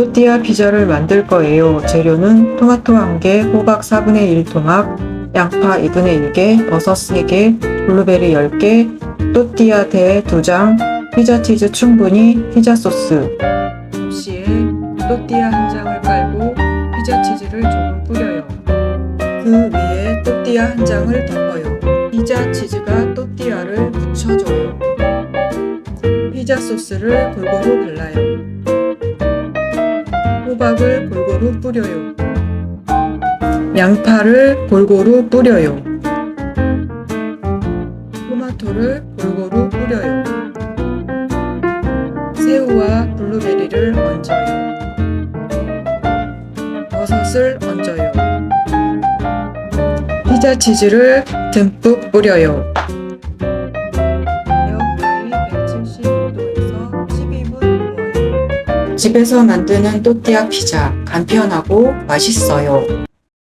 또띠아 피자를 만들 거예요. 재료는 토마토 1개, 호박 4분의 1 토막, 양파 2분의 1개, 버섯 3개, 블루베리 10개, 또띠아 대 2장, 피자 치즈 충분히, 피자 소스. 접시에 또띠아 한 장을 깔고 피자 치즈를 조금 뿌려요. 그 위에 또띠아 한 장을 덮어요. 피자 치즈가 또띠아를 붙여줘요. 피자 소스를 골고루 발라요. 호박을 골고루 뿌려요. 양파를 골고루 뿌려요. 토마토를 골고루 뿌려요. 새우와 블루베리를 얹어요. 버섯을 얹어요. 피자 치즈를 듬뿍 뿌려요. 집에서 만드는 또띠아 피자 간편하고 맛있어요.